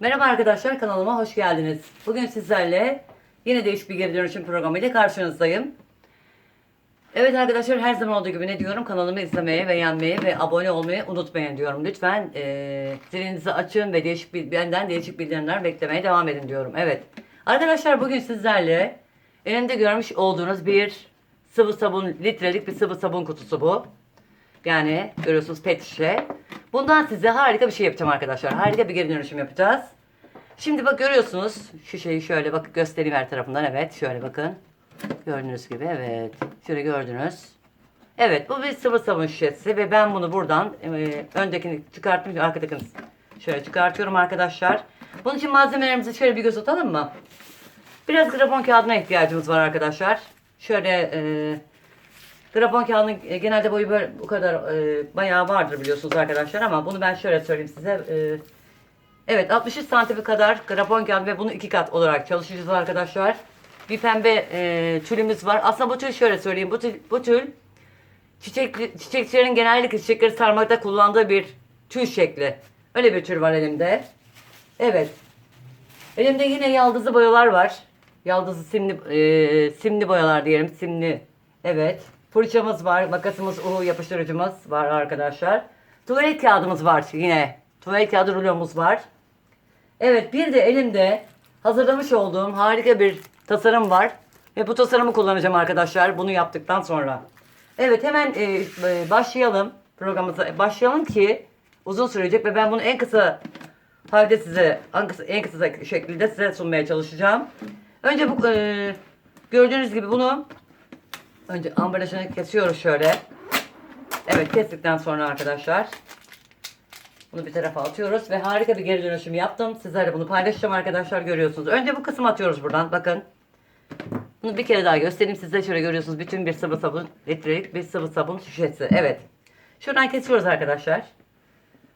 Merhaba arkadaşlar kanalıma hoş geldiniz. Bugün sizlerle yine değişik bir geri dönüşüm programı ile karşınızdayım. Evet arkadaşlar her zaman olduğu gibi ne diyorum kanalımı izlemeye, beğenmeyi ve abone olmayı unutmayın diyorum. Lütfen eee zilinizi açın ve değişik benden değişik bildirimler beklemeye devam edin diyorum. Evet arkadaşlar bugün sizlerle elimde görmüş olduğunuz bir sıvı sabun litrelik bir sıvı sabun kutusu bu. Yani görüyorsunuz pet şişe. Bundan size harika bir şey yapacağım arkadaşlar. Harika bir geri dönüşüm yapacağız. Şimdi bak görüyorsunuz şu şeyi şöyle bak göstereyim her tarafından. Evet şöyle bakın. Gördüğünüz gibi evet. Şöyle gördünüz. Evet bu bir sıvı sabun şişesi ve ben bunu buradan e, öndekini çıkarttım. Arkadakini şöyle çıkartıyorum arkadaşlar. Bunun için malzemelerimizi şöyle bir göz atalım mı? Biraz grafon kağıdına ihtiyacımız var arkadaşlar. Şöyle e, Grafon kağıdının e, genelde boyu böyle bu kadar e, bayağı vardır biliyorsunuz arkadaşlar ama bunu ben şöyle söyleyeyim size. E, evet 63 santim kadar grafon kağıdı ve bunu iki kat olarak çalışacağız arkadaşlar. Bir pembe e, tülümüz var. Aslında bu tül şöyle söyleyeyim. Bu tül, bu tül çiçek, çiçekçilerin genellikle çiçekleri sarmakta kullandığı bir tül şekli. Öyle bir tür var elimde. Evet. Elimde yine yaldızlı boyalar var. Yaldızlı simli, e, simli boyalar diyelim. Simli. Evet. Fırçamız var. Makasımız, uhu yapıştırıcımız var arkadaşlar. Tuvalet kağıdımız var yine. Tuvalet kağıdı rulomuz var. Evet bir de elimde hazırlamış olduğum harika bir tasarım var. Ve bu tasarımı kullanacağım arkadaşlar bunu yaptıktan sonra. Evet hemen e, e, başlayalım programımıza. Başlayalım ki uzun sürecek ve ben bunu en kısa halde size en kısa, en kısa şekilde size sunmaya çalışacağım. Önce bu e, gördüğünüz gibi bunu önce ambalajını kesiyoruz şöyle. Evet kestikten sonra arkadaşlar bunu bir tarafa atıyoruz ve harika bir geri dönüşüm yaptım. Sizlerle bunu paylaşacağım arkadaşlar görüyorsunuz. Önce bu kısmı atıyoruz buradan bakın. Bunu bir kere daha göstereyim size şöyle görüyorsunuz. Bütün bir sıvı sabun litrelik bir sıvı sabun şişesi. Evet. Şuradan kesiyoruz arkadaşlar.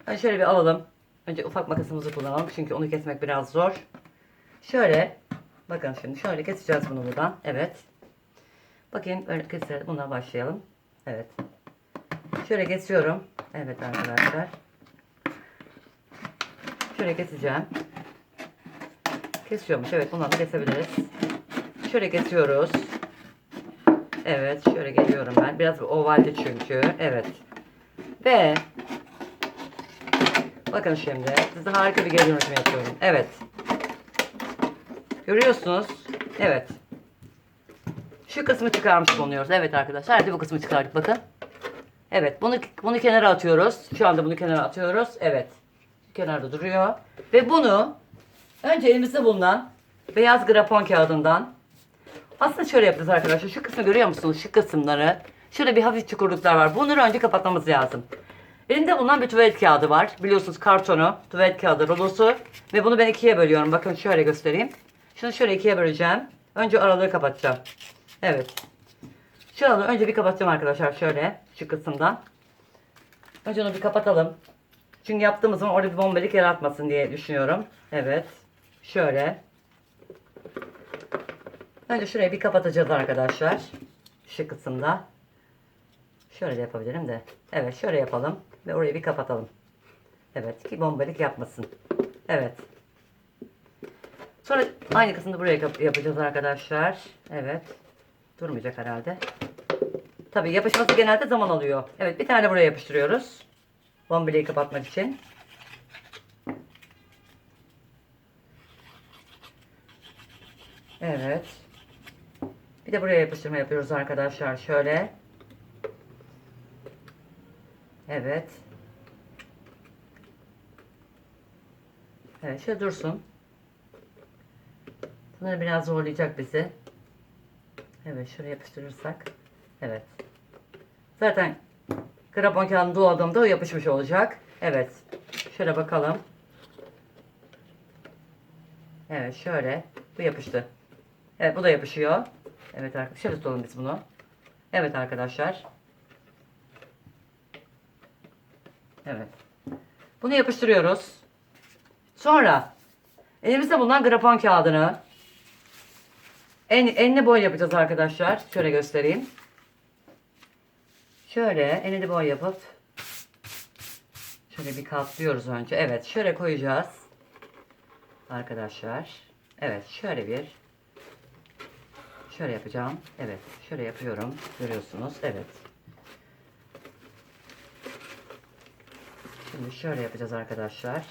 Hani şöyle bir alalım. Önce ufak makasımızı kullanalım. Çünkü onu kesmek biraz zor. Şöyle. Bakın şimdi şöyle keseceğiz bunu buradan. Evet. Bakın böyle keselim. Bundan başlayalım. Evet. Şöyle kesiyorum. Evet arkadaşlar. Şöyle keseceğim. Kesiyormuş. Evet bundan da kesebiliriz. Şöyle kesiyoruz. Evet şöyle geliyorum ben. Biraz ovalde çünkü. Evet. Ve bakın şimdi size harika bir geri dönüşüm yapıyorum. Evet. Görüyorsunuz. Evet. Şu kısmı çıkarmış bulunuyoruz. Evet arkadaşlar. Hadi bu kısmı çıkardık bakın. Evet bunu bunu kenara atıyoruz. Şu anda bunu kenara atıyoruz. Evet. Kenarda duruyor. Ve bunu önce elimizde bulunan beyaz grafon kağıdından aslında şöyle yapacağız arkadaşlar. Şu kısmı görüyor musunuz? Şu kısımları. Şöyle bir hafif çukurluklar var. Bunları önce kapatmamız lazım. Elimde bulunan bir tuvalet kağıdı var. Biliyorsunuz kartonu, tuvalet kağıdı rulosu. Ve bunu ben ikiye bölüyorum. Bakın şöyle göstereyim. Şunu şöyle ikiye böleceğim. Önce aralığı kapatacağım. Evet. Şu önce bir kapatacağım arkadaşlar. Şöyle şu kısımdan. Önce onu bir kapatalım. Çünkü yaptığımız zaman orada bir bombelik yaratmasın diye düşünüyorum. Evet. Şöyle. Önce şurayı bir kapatacağız arkadaşlar. Şu kısımda. Şöyle de yapabilirim de. Evet şöyle yapalım. Ve orayı bir kapatalım. Evet ki bombelik yapmasın. Evet. Sonra aynı kısımda buraya yapacağız arkadaşlar. Evet. Durmayacak herhalde. Tabii yapışması genelde zaman alıyor. Evet bir tane buraya yapıştırıyoruz. Bombeliği kapatmak için. Evet. Bir de buraya yapıştırma yapıyoruz arkadaşlar. Şöyle. Evet. Evet şöyle dursun. Bunları biraz zorlayacak bizi. Evet şuraya yapıştırırsak. Evet. Zaten krapon kağıdını doladığımda o yapışmış olacak. Evet. Şöyle bakalım. Evet şöyle. Bu yapıştı. Evet bu da yapışıyor. Evet arkadaşlar. Şöyle tutalım biz bunu. Evet arkadaşlar. Evet. Bunu yapıştırıyoruz. Sonra elimizde bulunan grafon kağıdını en, enli boy yapacağız arkadaşlar. Şöyle göstereyim. Şöyle enli boy yapıp şöyle bir katlıyoruz önce. Evet şöyle koyacağız. arkadaşlar. Evet şöyle bir şöyle yapacağım. Evet şöyle yapıyorum. Görüyorsunuz. Evet. Şimdi şöyle yapacağız arkadaşlar.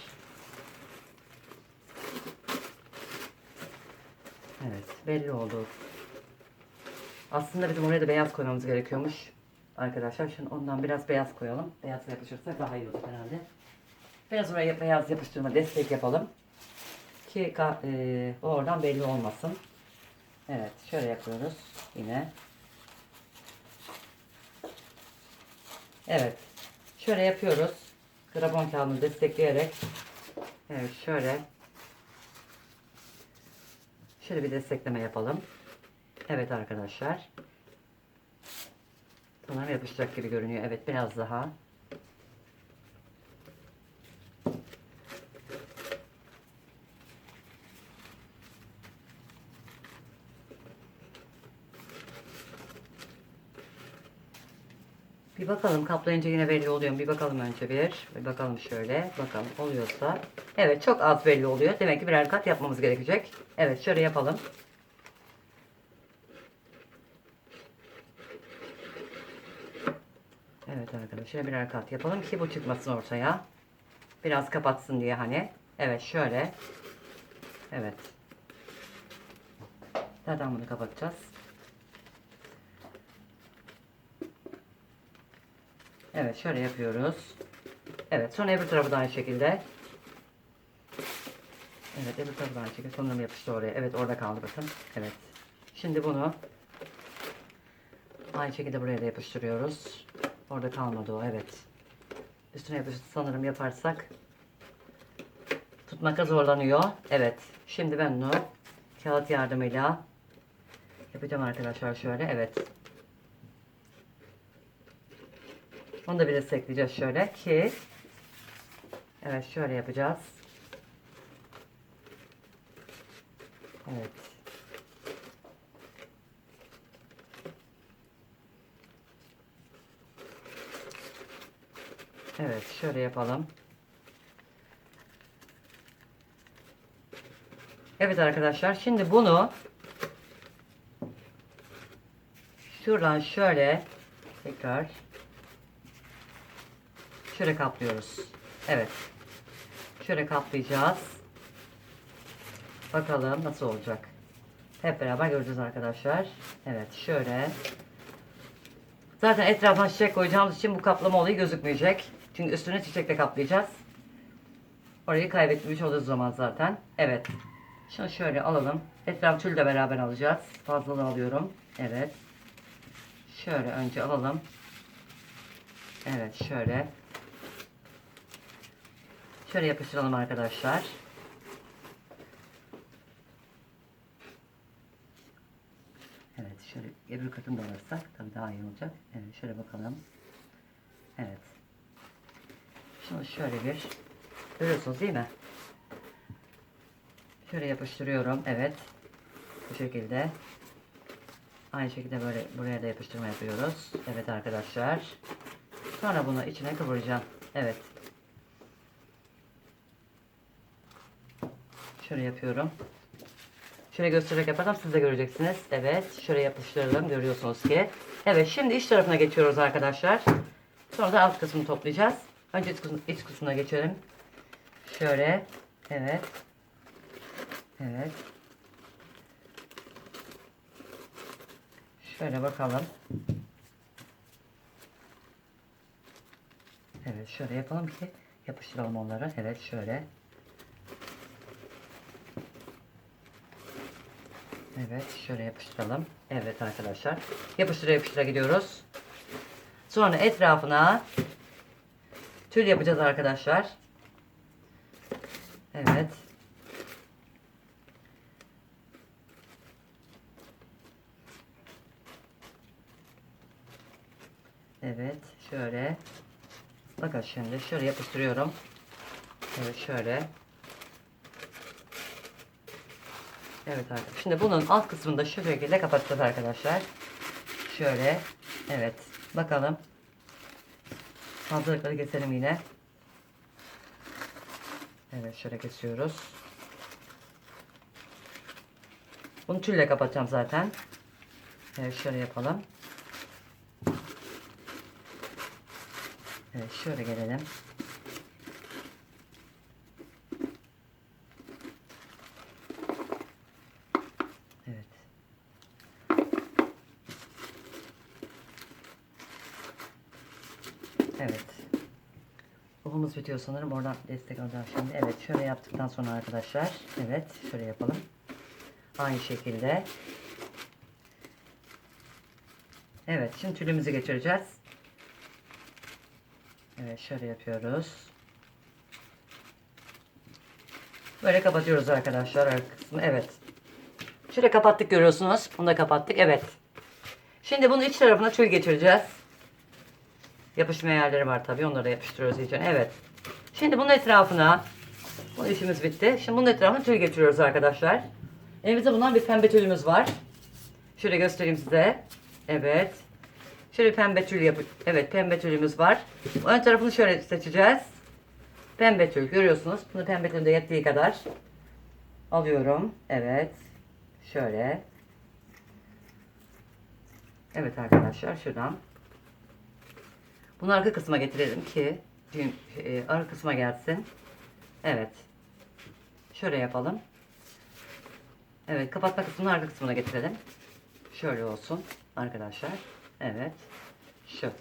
Evet belli oldu. Aslında bizim oraya da beyaz koymamız gerekiyormuş. Arkadaşlar şimdi ondan biraz beyaz koyalım. Beyaz yapışırsa daha iyi olur herhalde. Biraz oraya beyaz yapıştırma destek yapalım. Ki e, oradan belli olmasın. Evet şöyle yapıyoruz yine. Evet şöyle yapıyoruz. Krabon kağıdını destekleyerek. Evet şöyle. Şöyle bir destekleme yapalım. Evet arkadaşlar. Sanırım yapışacak gibi görünüyor. Evet biraz daha. Bir bakalım kaplayınca yine belli oluyor mu? Bir bakalım önce bir. Bir bakalım şöyle. Bakalım oluyorsa. Evet çok az belli oluyor. Demek ki birer kat yapmamız gerekecek. Evet şöyle yapalım. Evet arkadaşlar birer kat yapalım ki bu çıkmasın ortaya. Biraz kapatsın diye hani. Evet şöyle. Evet. Zaten bunu kapatacağız. Evet şöyle yapıyoruz. Evet sonra öbür tarafı da aynı şekilde. Evet öbür tarafı da aynı şekilde. Sonunda yapıştı oraya. Evet orada kaldı bakın. Evet. Şimdi bunu aynı şekilde buraya da yapıştırıyoruz. Orada kalmadı o evet. Üstüne yapıştı sanırım yaparsak tutmakta zorlanıyor. Evet. Şimdi ben bunu kağıt yardımıyla yapacağım arkadaşlar şöyle. Evet. Onu da bir destekleyeceğiz şöyle ki Evet şöyle yapacağız. Evet. Evet şöyle yapalım. Evet arkadaşlar şimdi bunu şuradan şöyle tekrar şöyle kaplıyoruz. Evet. Şöyle kaplayacağız. Bakalım nasıl olacak. Hep beraber göreceğiz arkadaşlar. Evet şöyle. Zaten etrafına çiçek koyacağımız için bu kaplama olayı gözükmeyecek. Çünkü üstüne çiçekle kaplayacağız. Orayı kaybetmiş oluruz zaman zaten. Evet. Şunu şöyle alalım. Etraf tül de beraber alacağız. Fazlalığı alıyorum. Evet. Şöyle önce alalım. Evet şöyle. Şöyle yapıştıralım arkadaşlar. Evet şöyle öbür katını da alırsak tabii daha iyi olacak. Evet şöyle bakalım. Evet. Şunu şöyle bir görüyorsunuz değil mi? Şöyle yapıştırıyorum. Evet. Bu şekilde. Aynı şekilde böyle buraya da yapıştırma yapıyoruz. Evet arkadaşlar. Sonra bunu içine kıvıracağım. Evet. Şöyle yapıyorum. Şöyle göstererek yaparsam siz de göreceksiniz. Evet. Şöyle yapıştırdım. Görüyorsunuz ki. Evet. Şimdi iç tarafına geçiyoruz arkadaşlar. Sonra da alt kısmını toplayacağız. Önce iç, iç kısmına geçelim. Şöyle. Evet. Evet. Şöyle bakalım. Evet şöyle yapalım ki yapıştıralım onları. Evet şöyle. Evet şöyle yapıştıralım. Evet arkadaşlar. Yapıştıra yapıştıra gidiyoruz. Sonra etrafına tül yapacağız arkadaşlar. Evet. Evet şöyle. Bakın şimdi şöyle yapıştırıyorum. Evet şöyle. Evet arkadaşlar. Şimdi bunun alt kısmını da şu şekilde kapatacağız arkadaşlar. Şöyle. Evet. Bakalım. Hazırlıkları keselim yine. Evet şöyle kesiyoruz. Bunu tülle kapatacağım zaten. Evet şöyle yapalım. Evet şöyle gelelim. Evet. Evet. Okumuz bitiyor sanırım. Oradan destek alacağım şimdi. Evet şöyle yaptıktan sonra arkadaşlar. Evet şöyle yapalım. Aynı şekilde. Evet şimdi tülümüzü geçireceğiz. Evet şöyle yapıyoruz. Böyle kapatıyoruz arkadaşlar arkasını. Evet. Şöyle kapattık görüyorsunuz. Bunu da kapattık. Evet. Şimdi bunun iç tarafına tül geçireceğiz. Yapışma yerleri var tabii. Onları da yapıştırıyoruz iyice. Evet. Şimdi bunun etrafına bu işimiz bitti. Şimdi bunun etrafına tül geçiriyoruz arkadaşlar. Elimizde bundan bir pembe tülümüz var. Şöyle göstereyim size. Evet. Şöyle pembe tül yapı Evet pembe tülümüz var. Ön tarafını şöyle seçeceğiz. Pembe tül görüyorsunuz. Bunu pembe tülde yettiği kadar alıyorum. Evet. Şöyle. Evet arkadaşlar şuradan. Bunu arka kısma getirelim ki düğüm, e, arka kısma gelsin. Evet. Şöyle yapalım. Evet kapatma kısmını arka kısmına getirelim. Şöyle olsun arkadaşlar. Evet. Şu.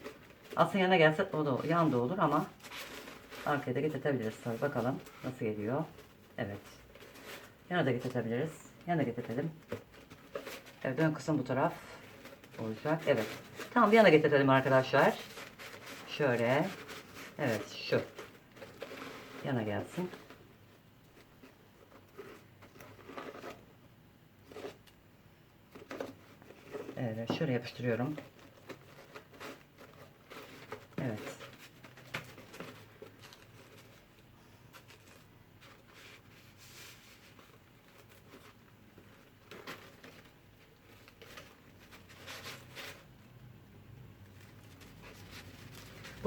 Aslında yana gelse o da yan da olur ama arkaya da getirtebiliriz tabii. Bakalım nasıl geliyor. Evet. Yana da getirtebiliriz. Yana getirtelim. Evet ön kısım bu taraf olacak. Evet. Tamam bir yana getirtelim arkadaşlar. Şöyle. Evet şu. Yana gelsin. Evet şöyle yapıştırıyorum. Evet.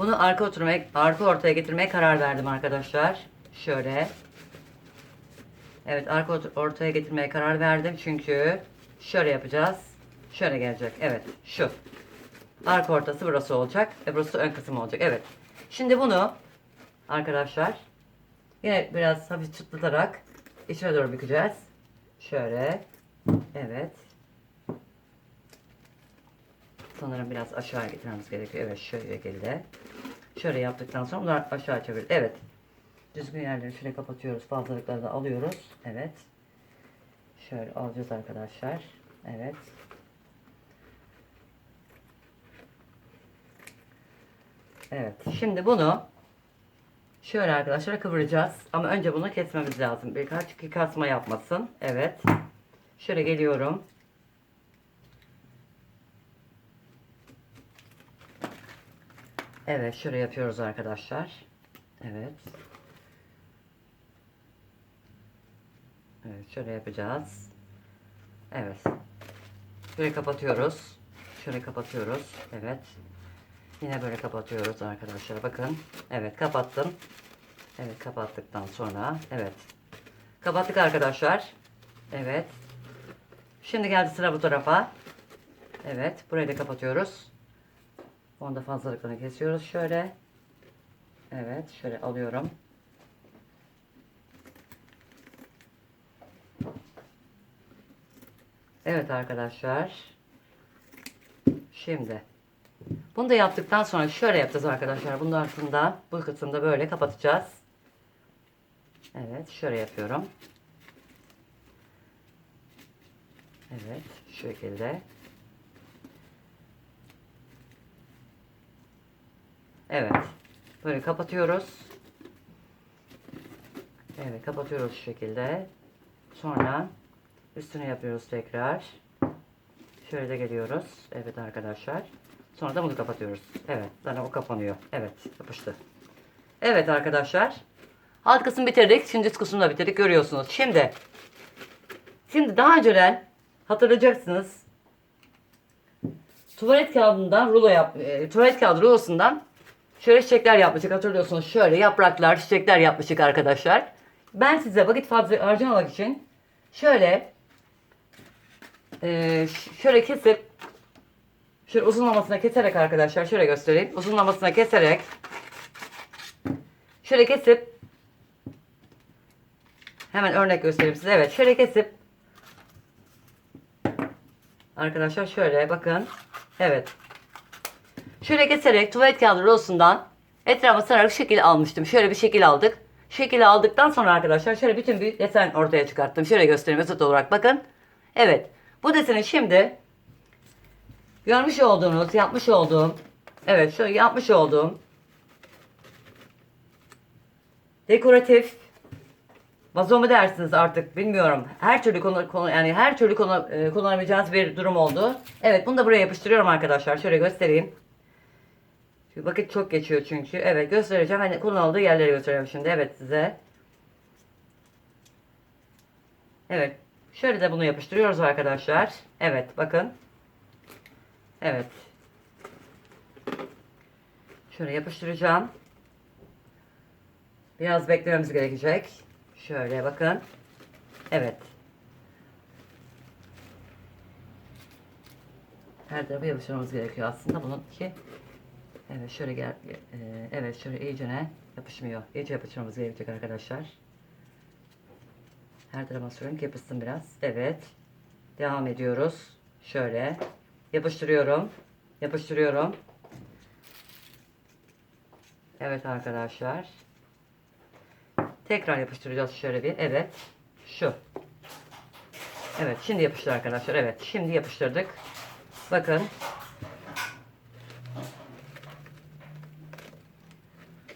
Bunu arka oturmaya, arka ortaya getirmeye karar verdim arkadaşlar. Şöyle. Evet arka ort- ortaya getirmeye karar verdim çünkü şöyle yapacağız. Şöyle gelecek. Evet şu. Arka ortası burası olacak. Ve burası ön kısım olacak. Evet. Şimdi bunu arkadaşlar yine biraz hafif çıtlatarak içine doğru bükeceğiz. Şöyle. Evet. Sanırım biraz aşağı getirmemiz gerekiyor. Evet şöyle şekilde. Şöyle yaptıktan sonra bunlar aşağı çevir. Evet. Düzgün yerleri şöyle kapatıyoruz. Fazlalıkları da alıyoruz. Evet. Şöyle alacağız arkadaşlar. Evet. Evet. Şimdi bunu şöyle arkadaşlar kıvıracağız. Ama önce bunu kesmemiz lazım. Birkaç kasma yapmasın. Evet. Şöyle geliyorum. Evet. Şöyle yapıyoruz arkadaşlar. Evet. Evet. Şöyle yapacağız. Evet. Şöyle kapatıyoruz. Şöyle kapatıyoruz. Evet. Yine böyle kapatıyoruz arkadaşlar. Bakın. Evet kapattım. Evet kapattıktan sonra. Evet. Kapattık arkadaşlar. Evet. Şimdi geldi sıra bu tarafa. Evet. Burayı da kapatıyoruz. Onda fazlalıklarını kesiyoruz şöyle. Evet. Şöyle alıyorum. Evet arkadaşlar. Şimdi bunu da yaptıktan sonra şöyle yapacağız arkadaşlar. Bunun aslında bu kısımda böyle kapatacağız. Evet şöyle yapıyorum. Evet şu şekilde. Evet. Böyle kapatıyoruz. Evet kapatıyoruz şu şekilde. Sonra üstüne yapıyoruz tekrar. Şöyle de geliyoruz. Evet arkadaşlar. Sonra da bunu kapatıyoruz. Evet. Zaten o kapanıyor. Evet. Yapıştı. Evet arkadaşlar. Alt kısmı bitirdik. Şimdi üst kısmını da bitirdik. Görüyorsunuz. Şimdi şimdi daha önceden hatırlayacaksınız. Tuvalet kağıdından rulo yap e, tuvalet kağıdı rulosundan şöyle çiçekler yapmıştık. Hatırlıyorsunuz. Şöyle yapraklar, çiçekler yapmıştık arkadaşlar. Ben size vakit fazla harcamamak için şöyle e, şöyle kesip şöyle uzunlamasına keserek arkadaşlar şöyle göstereyim. Uzunlamasına keserek şöyle kesip hemen örnek göstereyim size. Evet şöyle kesip arkadaşlar şöyle bakın. Evet. Şöyle keserek tuvalet kağıdı rosundan etrafa sararak şekil almıştım. Şöyle bir şekil aldık. Şekil aldıktan sonra arkadaşlar şöyle bütün bir desen ortaya çıkarttım. Şöyle göstereyim özet olarak bakın. Evet. Bu deseni şimdi görmüş olduğunuz, yapmış olduğum evet şöyle yapmış olduğum dekoratif vazo mu dersiniz artık bilmiyorum. Her türlü konu, konu yani her türlü konu, e, kullanabileceğiniz bir durum oldu. Evet bunu da buraya yapıştırıyorum arkadaşlar. Şöyle göstereyim. Çünkü vakit çok geçiyor çünkü. Evet göstereceğim. Hani kullanıldığı yerleri göstereceğim şimdi. Evet size. Evet. Şöyle de bunu yapıştırıyoruz arkadaşlar. Evet bakın. Evet. Şöyle yapıştıracağım. Biraz beklememiz gerekecek. Şöyle bakın. Evet. Her tarafa yapıştırmamız gerekiyor aslında bunun ki Evet şöyle gel e, evet şöyle iyicene yapışmıyor. İyice yapıştırmamız gerekecek arkadaşlar. Her tarafa sürüyorum ki yapışsın biraz. Evet. Devam ediyoruz. Şöyle yapıştırıyorum. Yapıştırıyorum. Evet arkadaşlar. Tekrar yapıştıracağız şöyle bir. Evet. Şu. Evet şimdi yapıştı arkadaşlar. Evet şimdi yapıştırdık. Bakın.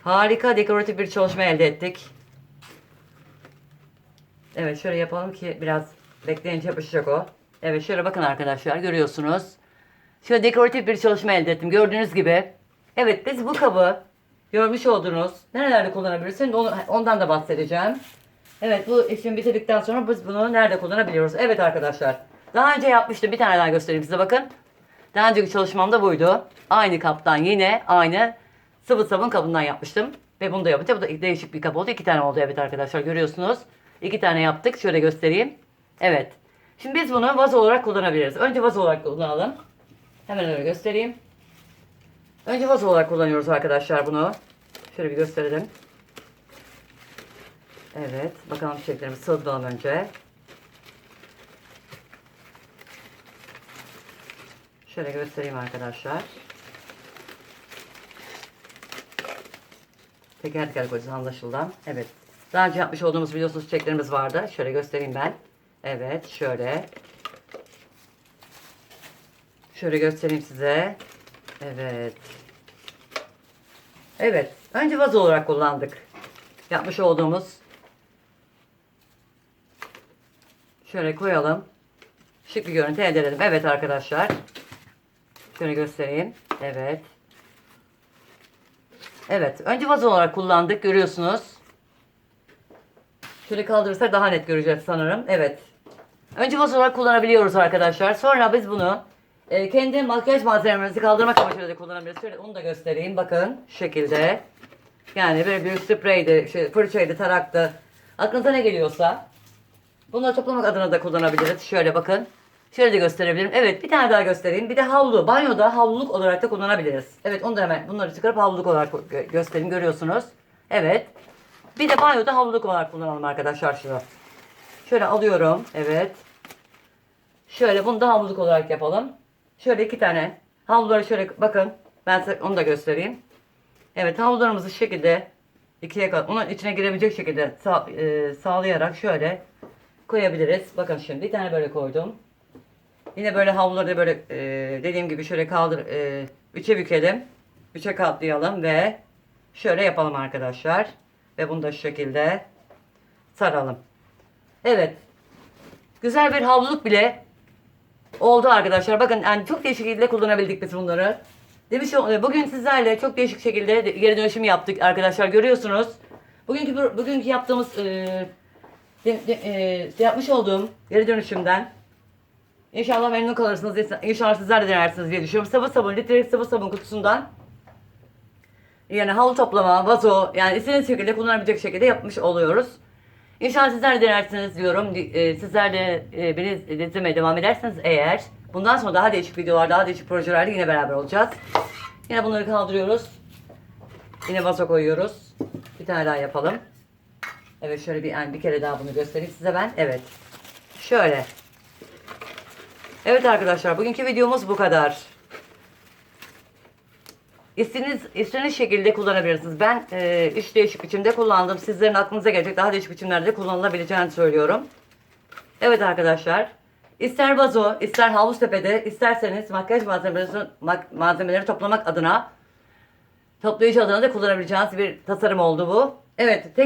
Harika dekoratif bir çalışma elde ettik. Evet şöyle yapalım ki biraz bekleyince yapışacak o. Evet şöyle bakın arkadaşlar görüyorsunuz. Şöyle dekoratif bir çalışma elde ettim gördüğünüz gibi. Evet biz bu kabı görmüş olduğunuz nerelerde onu, ondan da bahsedeceğim. Evet bu işim bitirdikten sonra biz bunu nerede kullanabiliyoruz? Evet arkadaşlar. Daha önce yapmıştım. Bir tane daha göstereyim size bakın. Daha önceki çalışmam da buydu. Aynı kaptan yine aynı sıvı sabun kabından yapmıştım. Ve bunu da yapınca bu da değişik bir kap oldu. İki tane oldu evet arkadaşlar görüyorsunuz. İki tane yaptık. Şöyle göstereyim. Evet. Şimdi biz bunu vazo olarak kullanabiliriz. Önce vazo olarak kullanalım. Hemen öyle göstereyim. Önce vazo olarak kullanıyoruz arkadaşlar bunu. Şöyle bir gösterelim. Evet. Bakalım çiçeklerimizi sıvılayalım önce. Şöyle göstereyim arkadaşlar. Teker teker koyacağız anlaşıldı. Evet. Daha önce yapmış olduğumuz biliyorsunuz çiçeklerimiz vardı. Şöyle göstereyim ben. Evet şöyle. Şöyle göstereyim size. Evet. Evet. Önce vazo olarak kullandık. Yapmış olduğumuz. Şöyle koyalım. Şık bir görüntü elde edelim. Evet arkadaşlar. Şöyle göstereyim. Evet. Evet. Önce vazo olarak kullandık. Görüyorsunuz. Şöyle kaldırırsak daha net göreceğiz sanırım. Evet. Önce vazo olarak kullanabiliyoruz arkadaşlar. Sonra biz bunu e, kendi makyaj malzemelerimizi kaldırmak amacıyla da kullanabiliriz. Şöyle onu da göstereyim. Bakın şu şekilde. Yani böyle bir spreydi, şey, fırçaydı, taraktı. Aklınıza ne geliyorsa. Bunları toplamak adına da kullanabiliriz. Şöyle bakın. Şöyle de gösterebilirim. Evet bir tane daha göstereyim. Bir de havlu. Banyoda havluluk olarak da kullanabiliriz. Evet onu da hemen bunları çıkarıp havluluk olarak gö- göstereyim. Görüyorsunuz. Evet. Bir de banyoda havluluk olarak kullanalım arkadaşlar şunu. Şöyle alıyorum. Evet. Şöyle bunu da havluluk olarak yapalım. Şöyle iki tane havluları şöyle bakın. Ben size onu da göstereyim. Evet havlularımızı şekilde ikiye kat, onun içine girebilecek şekilde sağ, e, sağlayarak şöyle koyabiliriz. Bakın şimdi bir tane böyle koydum. Yine böyle havluları böyle e, dediğim gibi şöyle kaldır, e, üçe bükelim. Üçe katlayalım ve şöyle yapalım arkadaşlar. Ve bunu da şu şekilde saralım. Evet. Güzel bir havluluk bile oldu arkadaşlar. Bakın yani çok değişik şekilde kullanabildik biz bunları. Demiş bugün sizlerle çok değişik şekilde de- geri dönüşüm yaptık arkadaşlar görüyorsunuz. Bugünkü bugünkü yaptığımız e, de- de- e, yapmış olduğum geri dönüşümden İnşallah memnun kalırsınız. İnşallah sizler de denersiniz diye düşünüyorum. Sıvı sabun, litrelik sıvı sabun kutusundan yani havlu toplama, vazo yani istediğiniz şekilde kullanabilecek şekilde yapmış oluyoruz. İnşallah sizler de denersiniz diyorum. E, sizler de e, beni izlemeye devam ederseniz eğer bundan sonra daha değişik videolar, daha değişik projelerle yine beraber olacağız. Yine bunları kaldırıyoruz. Yine vazo koyuyoruz. Bir tane daha yapalım. Evet şöyle bir yani bir kere daha bunu göstereyim size ben. Evet. Şöyle. Evet arkadaşlar bugünkü videomuz bu kadar. İstediğiniz, istediğiniz şekilde kullanabilirsiniz. Ben e, üç değişik biçimde kullandım. Sizlerin aklınıza gelecek daha değişik biçimlerde kullanılabileceğini söylüyorum. Evet arkadaşlar. İster vazo, ister havuz tepede, isterseniz makyaj malzemeleri, malzemeleri toplamak adına toplayıcı adına da kullanabileceğiniz bir tasarım oldu bu. Evet, tek